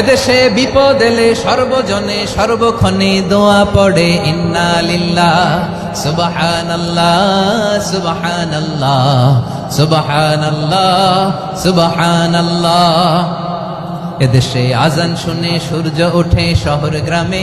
এদেশে বিপদ এলে সর্বজনে সর্বক্ষণে দোয়া পড়ে, ইন্না লিল্লাহ, সুবহানাল্লাহ সুবহানাল্লাহ সুবহানাল্লাহ সুবহানাল্লাহ। এদেশে আজান শুনে সূর্য ওঠে শহর গ্রামে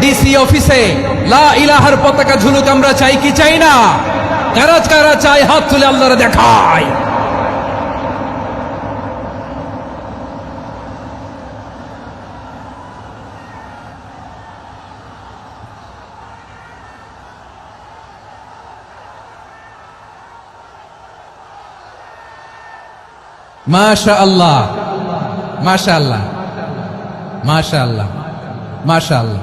ডিসি অফিসে লা ইলাহার পতাকা ঝুলুক আমরা চাই কি চাই না? কারা কারা চাই হাত তুলে আল্লাহরে দেখায়। মাশা আল্লাহ মাশা আল্লাহ মাশা আল্লাহ মাশা আল্লাহ